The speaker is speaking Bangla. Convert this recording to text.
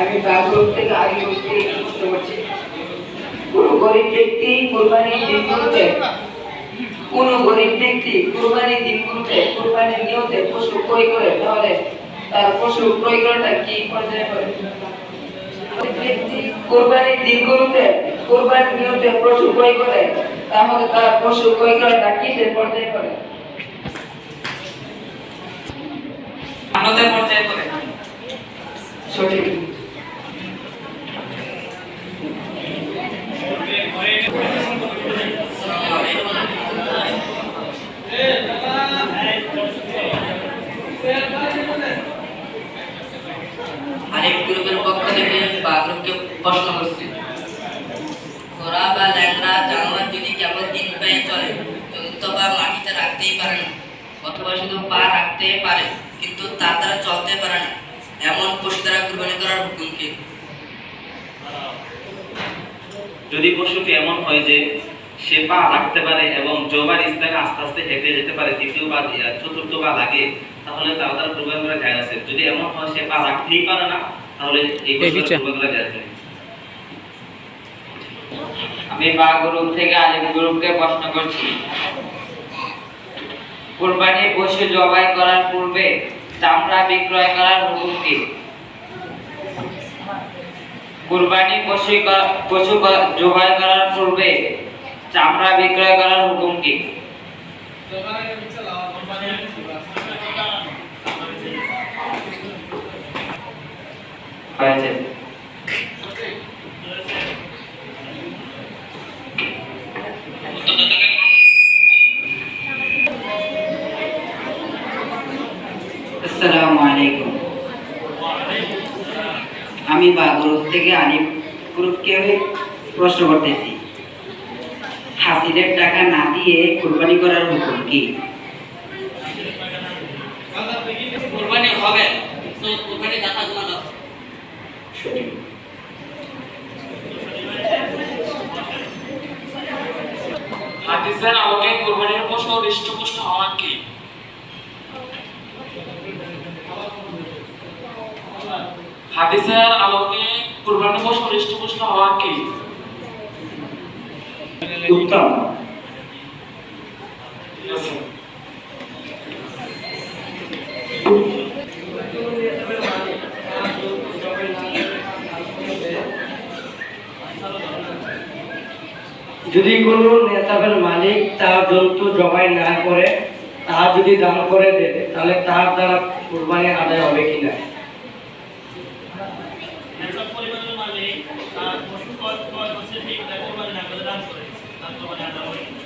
আমি বাগরুল থেকে আগে বলতে প্রশ্ন করছি কোন গরিব ব্যক্তি কোরবানির দিনগুলোতে কোন গরিব ব্যক্তি কোরবানির দিনগুলোতে কোরবানির নিয়তে পশু ক্রয় করে, তাহলে তার পশু ক্রয় করাটা কি পর্যায়ে কোরবানির দিনগুলোতে কোরবানির নিয়তে পশু ক্রয় করে, তাহলে তার পশু ক্রয় করাটা কিসের পড়ে? আমাদের পর্যায়ে করে সঠিক। আরেক গ্রুপের পক্ষ থেকে বা গ্রুপকে প্রশ্ন করছি। ঘোড়া বা ল্যাংড়া জানোয়ার যদি কেবল তিন পায়ে চলে চলতে বা মাটিতে রাখতেই পারে না, অথবা শুধু পা রাখতে পারে, কিন্তু তা তারা চলতে পারে না, এমন পশু দ্বারা কুরবানি করার হুকুম কি? যদি পশুটি এমন হয় যে সে পা রাখতে পারে এবং জবার স্থানে আস্তে আস্তে হেঁটে যেতে পারে। তৃতীয় বা চতুর্থ বা লাগে তাহলে তার দ্বারা কুরবানি করা যায় আছে যদি এমন হয় সে পা রাখতেই পারে না তাহলে এই পশুটা কুরবানি করা যায় আমি বা গ্রুপ থেকে আরেক গ্রুপকে প্রশ্ন করছি কুরবানি পশু জবাই করার পূর্বে চামড়া বিক্রয় করার হুকুম কি? কুরবানি পশু পশু জবাই করার পূর্বে চামড়া বিক্রয় করার হুকুম কি? আমি বাগরুজ থেকে আনিফ গ্রুপকে প্রশ্ন করতেছি। হাসিলের টাকা না দিয়ে কুরবানি করার হুকুম কি? কুরবানি হবে তো কুরবানি দেখা জমা দাও। হাদিসের আলোকে কোরবানির পশু হৃষ্টপুষ্ট হওয়া কি? হাদিসের আলোকে কোরবানির পশু হৃষ্টপুষ্ট হওয়া কি? যদি কোনো নেতাবের মালিক তার জন্তু জবাই না করে তা যদি দান করে দেয়, তাহলে তার দ্বারা কোরবানি আদায় হবে কিনা? মালিক তার পশু ক্রয় করছে ঠিক কোরবানি না করে দান করে তার কোরবানি আদায় হবে